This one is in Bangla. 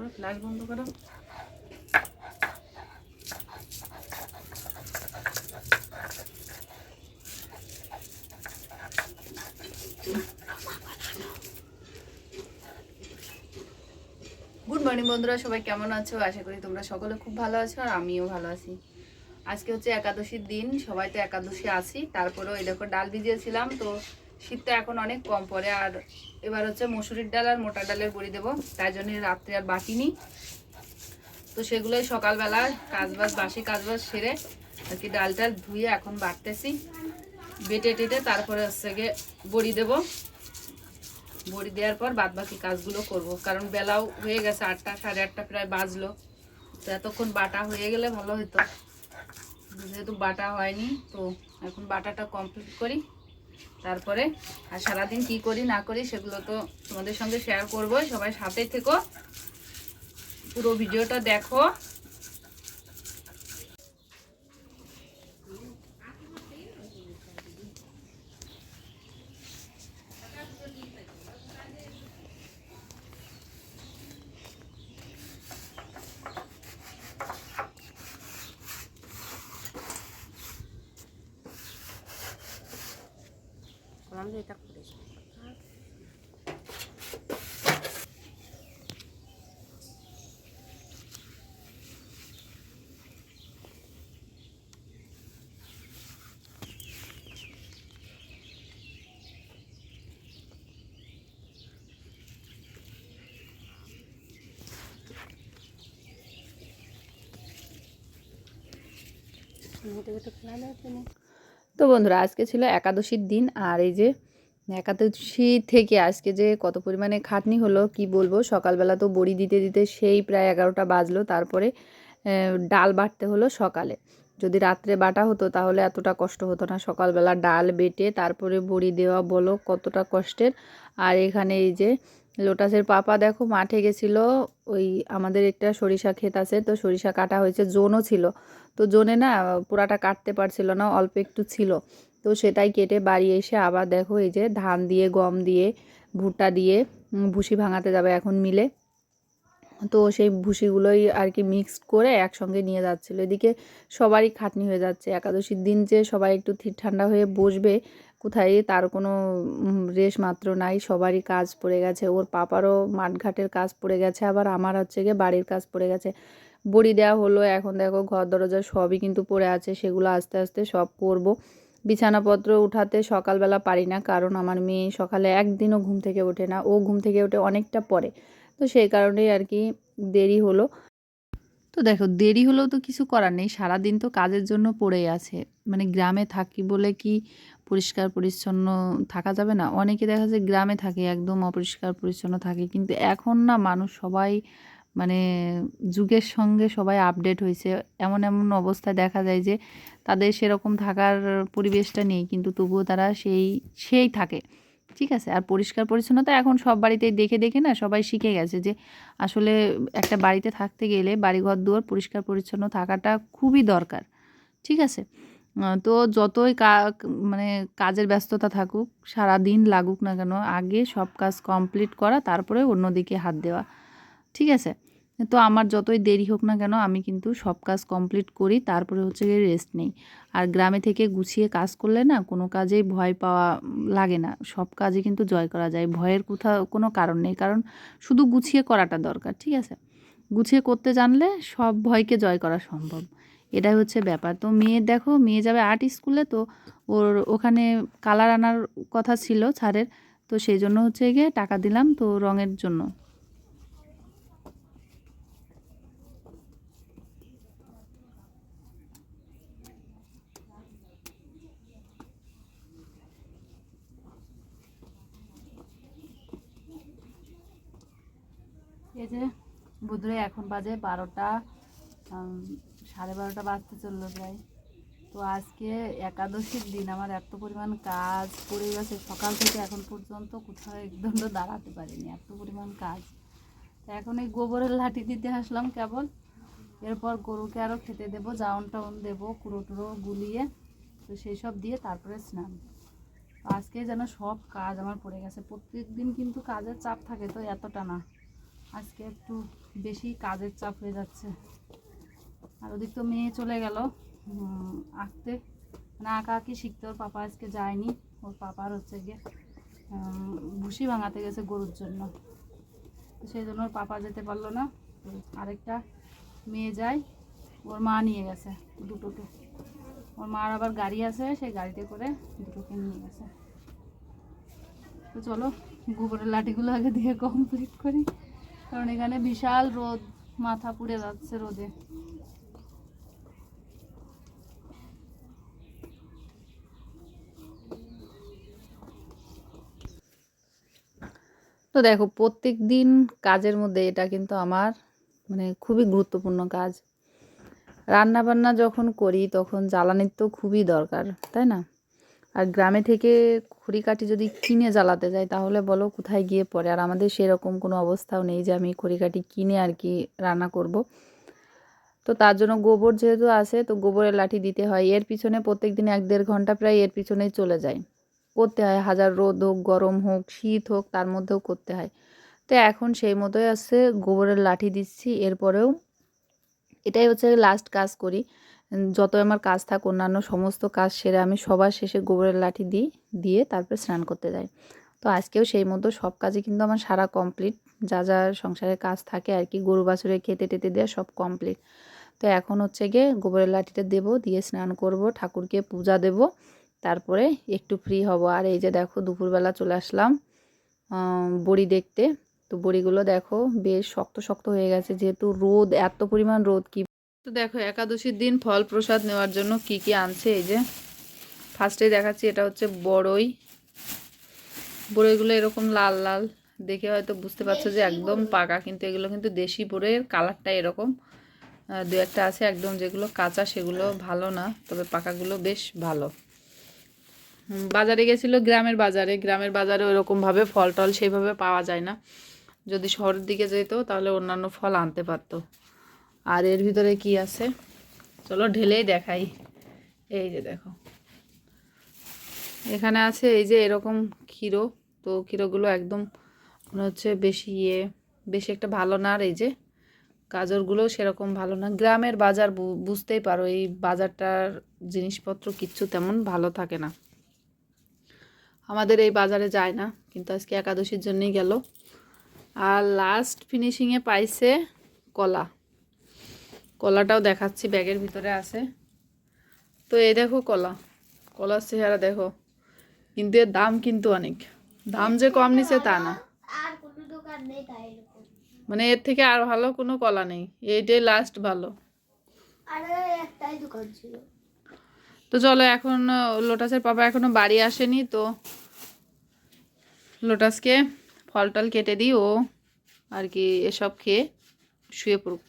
করো ফ্ল্যাশ বন্ধ করো। গুড মর্নিং বন্ধুরা, সবাই কেমন আছো? আশা করি তোমরা সকলে খুব ভালো আছো আর আমিও ভালো আছি। আজকে হচ্ছে একাদশীর দিন, সবাই তো একাদশী আছি, তারপরেও এই দেখো ডাল ভিজিয়েছিলাম, তো শীতটা এখন অনেক কম পড়ে, আর এবার হচ্ছে মসুরির ডাল আর মোটা ডালের বড়ি দেবো। তাই জন্য রাত্রে আর বাটিনি তো সেগুলোই সকালবেলা কাজবাজ, বাসি কাজবাজ সেরে আর কি ডালটা ধুয়ে এখন বাটতেছি বেটে টেটে তারপরে হচ্ছে গিয়ে বড়ি দেবো। বড়ি দেওয়ার পর বাদ বাকি কাজগুলো করব। কারণ বেলাও হয়ে গেছে আটটা, সাড়ে আটটা প্রায় বাজলো। তো এতক্ষণ বাটা হয়ে গেলে ভালো হতো যেহেতু বাটা হয়নি, তো এখন বাটাটা কমপ্লিট করি। তারপরে, আর সারাদিন কি করি, না করি, সেগুলো তো তোমাদের সঙ্গে শেয়ার করব। সবাই সাথে থেকো। পুরো ভিডিওটা দেখো। Ram itu tak boleh Ini. তো বন্ধুরা, আজকে ছিল একাদশীর দিন আর এই যে একাদশী থেকে আজকে যে কত পরিমাণে খাটনি হলো, কি বলব? সকালবেলা তো বড়ি দিতে দিতে সেই প্রায় এগারোটা বাজলো। তারপরে ডাল বাটতে হলো সকালে। যদি রাত্রে বাটা হতো তাহলে এতটা কষ্ট হতো না। সকালবেলা ডাল বেটে, তারপরে বড়ি দেওয়া বলো, কতটা কষ্টের। আর এখানে এই যে লোটাসের পাপা দেখো মাঠে গেছিল, ওই আমাদের একটা সরিষা ক্ষেত আছে, তো সরিষা কাটা হয়েছে, জোনও ছিল। তো জোনে না পুরাটা কাটতে পারছিল না, অল্প একটু ছিল। তো সেটাই কেটে বাড়ি এসে আবার দেখো এই যে ধান দিয়ে, গম দিয়ে, ভুট্টা দিয়ে ভুসি ভাঙাতে যাবে এখন মিলে। তো সেই ভুসিগুলোই আর কি মিক্স করে একসঙ্গে নিয়ে যাচ্ছিল। এদিকে সবারই খাটনি হয়ে যাচ্ছে। একাদশীর দিন যে সবাই একটু থির ঠান্ডা হয়ে বসবে কোথায় তার কোনো রেশ মাত্র নাই, সবারই কাজ পড়ে গেছে, ওর পাপারও মাঠঘাটের কাজ পড়ে গেছে, আবার আমার হচ্ছে গিয়ে বাড়ির কাজ পড়ে গেছে। বড়ি দেওয়া হলো, এখন দেখো ঘর দরজা সবই কিন্তু পড়ে আছে, সেগুলো আস্তে আস্তে সব করব। বিছানাপত্র উঠাতে সকালবেলা পারি না, কারণ আমার মেয়ে সকালে একদিনও ঘুম থেকে ওঠে না, ও ঘুম থেকে ওঠে অনেকটা পরে। তো সেই কারণেই আর কি দেরি হলো। তো দেখো, দেরি হলেও তো কিছু করার নেই, সারাদিন তো কাজের জন্য পড়েই আছে। মানে গ্রামে থাকি বলে কি পরিষ্কার পরিচ্ছন্ন থাকা যাবে না। অনেকে দেখা যায় গ্রামে থাকে, একদম অপরিষ্কার পরিচ্ছন্ন থাকে। কিন্তু এখন না মানুষ সবাই মানে যুগের সঙ্গে সবাই আপডেট হয়েছে। এমন এমন অবস্থায় দেখা যায় যে তাদের সেরকম থাকার পরিবেশটা নেই, কিন্তু তবুও তারা সেই সেই থাকে। ঠিক আছে? আর পরিষ্কার পরিচ্ছন্নতা এখন সব বাড়িতেই দেখে দেখে না সবাই শিখে গেছে যে আসলে একটা বাড়িতে থাকতে গেলে বাড়িঘর দুয়ার পরিষ্কার পরিচ্ছন্ন থাকাটা খুবই দরকার। ঠিক আছে? তো যতই মানে কাজের ব্যস্ততা থাকুক সারা দিন লাগুক না কেন, আগে সব কাজ কমপ্লিট করা, তারপরে অন্যদিকে হাত দেওয়া। ঠিক আছে? তো আমার যতই দেরি হোক না কেন, আমি কিন্তু সব কাজ কমপ্লিট করি, তারপরে হচ্ছে গিয়ে রেস্ট নেই। আর গ্রামে থেকে গুছিয়ে কাজ করলে না, কোনো কাজেই ভয় পাওয়া লাগে না। সব কাজে কিন্তু জয় করা যায়। ভয়ের কোথাও কোনো কারণ নেই। কারণ শুধু গুছিয়ে করাটা দরকার, ঠিক আছে? গুছিয়ে করতে জানলে সব ভয়কে জয় করা সম্ভব। এটাই হচ্ছে ব্যাপার। তো মেয়ে দেখো, মেয়ে যাবে আর্ট স্কুলে তো ওর ওখানে কালার আনার কথা ছিল ছাড়ের, তো সেই জন্য হচ্ছে গিয়ে টাকা দিলাম তো রঙের জন্য। এই যে, বুধরে এখন বাজে বারোটা সাড়ে বারোটা বাজতে চলল প্রায়। তো আজকে একাদশীর দিন, আমার এত পরিমাণ কাজ পড়ে গেছে, সকাল থেকে এখন পর্যন্ত কোথাও একদম দাঁড়াতে পারিনি, এত পরিমাণ কাজ। এখন এই গোবরের লাঠি দিতে আসলাম কেবল, এরপর গরুকে আরও খেতে দেবো, জাউন টাউন দেবো, কুড়ো টুড়ো গুলিয়ে, তো সেই সব দিয়ে তারপরে স্নান। আজকে যেন সব কাজ আমার পড়ে গেছে প্রত্যেক দিন কিন্তু কাজের চাপ থাকে তো এতটা না, আজকে একটু বেশি কাজের চাপ হয়ে যাচ্ছে। আর ওদিক তো মেয়ে চলে গেল আঁকতে। মানে আঁকা আঁকি শিখতে, ওর পাপা আজকে যায়নি। ওর পাপার হচ্ছে গিয়ে ভুসি ভাঙাতে গেছে গরুর জন্য। তো সেই জন্য ওর পাপা যেতে পারল না। আরেকটা মেয়ে যায়, ওর মা নিয়ে গেছে দুটোকে। ওর মার আবার গাড়ি আছে, সেই গাড়িতে করে দুটোকে নিয়ে গেছে। তো চলো, গোবরের লাঠিগুলো আগে দিয়ে কমপ্লিট করি। কারণ এখানে বিশাল রোদ, মাথা পুড়ে যাচ্ছে রোদে। তো দেখো প্রত্যেক দিন কাজের মধ্যে এটা কিন্তু আমার মানে খুবই গুরুত্বপূর্ণ কাজ। রান্না বান্না যখন করি তখন জ্বালানির তো খুবই দরকার, তাই না? আর গ্রামে থেকে খড়ি কাঠি যদি কিনে জ্বালাতে যাই, তাহলে বলো কোথায় গিয়ে পড়ে? আর আমাদের সেরকম কোনো অবস্থাও নেই যে আমি খড়ি কাঠি কিনে আর কি রান্না করব। তো তার জন্য গোবর যেহেতু আছে, তো গোবরের লাঠি দিতে হয়। এর পিছনে প্রত্যেক দিন এক দেড় ঘণ্টা প্রায় এর পিছনেই চলে যায়। করতে হয়। হাজার রোদ হোক, গরম হোক, শীত হোক, তার মধ্যেও করতে হয়। তো এখন সেই মতোই আছে, গোবরের লাঠি দিচ্ছি, এরপরেও এটাই হচ্ছে লাস্ট কাজ করি। যত আমার কাজ থাক, অন্যান্য সমস্ত কাজ সেরে আমি সবার শেষে গোবরের লাঠি দিই, দিয়ে তারপরে স্নান করতে যাই। তো আজকেও সেই মতো সব কাজে কিন্তু আমার সারা কমপ্লিট যা যা সংসারের কাজ থাকে আর কি, গরু বাছুরে খেতে টেতে দেওয়া সব কমপ্লিট তো এখন হচ্ছে গিয়ে গোবরের লাঠিটা দেব, দিয়ে স্নান করব, ঠাকুরকে পূজা দেব। তারপরে একটু ফ্রি হব। আর এই যে দেখো, দুপুরবেলা চলে আসলাম বড়ি দেখতে। তো বড়িগুলো দেখো, বেশ শক্ত শক্ত হয়ে গেছে, যেহেতু রোদ, এত পরিমাণ রোদ, কি তো দেখো, একাদশীর দিন ফল প্রসাদ নেওয়ার জন্য কি কি আনছে, এই যে। ফার্স্টে দেখাচ্ছি, এটা হচ্ছে বড়ই। বড়ইগুলো এরকম লাল লাল, দেখে হয়তো বুঝতে পারছ যে একদম পাকা, কিন্তু এগুলো কিন্তু দেশি বড়ইয়ের কালারটা এরকম। দু একটা আছে একদম যেগুলো কাঁচা, সেগুলো ভালো না, তবে পাকাগুলো বেশ ভালো। বাজারে গেছিল গ্রামের বাজারে। গ্রামের বাজারে ওরকমভাবে ফল টল সেইভাবে পাওয়া যায় না। যদি শহরের দিকে যেত তাহলে অন্যান্য ফল আনতে পারতো। আর এর ভিতরে কি আছে? চলো ঢেলেই দেখাই। এই যে দেখো। এখানে আছে এই যে এরকম ক্ষীরো। তো ক্ষীরোগুলো একদম মনে হচ্ছে বেশি ইয়ে বেশি একটা ভালো না। আর এই যে গাজরগুলো সেরকম ভালো না। গ্রামের বাজার বুঝতেই পারো এই বাজারটার জিনিসপত্র কিচ্ছু তেমন ভালো থাকে না। আমাদের এই বাজারে যায় না কিন্তু আজকে একাদশীর জন্যই গেল। আর লাস্ট ফিনিশিংয়ে পাইছে কলা। কলাটাও দেখাচ্ছি ব্যাগের ভিতরে আছে। তো এই দেখো কলা কলার চেহারা দেখো। কিন্তু এর দাম কিন্তু অনেক। দাম যে কম নিছে তা না। মানে এর থেকে আর ভালো কোনো কলা নেই। এইটাই লাস্ট ভালো। তো চলো এখন লোটাসের পাপা এখনও বাড়ি আসেনি তো লোটাসকে ফল টল কেটে দিই ও আর কি এসব খেয়ে শুয়ে পড়ুক।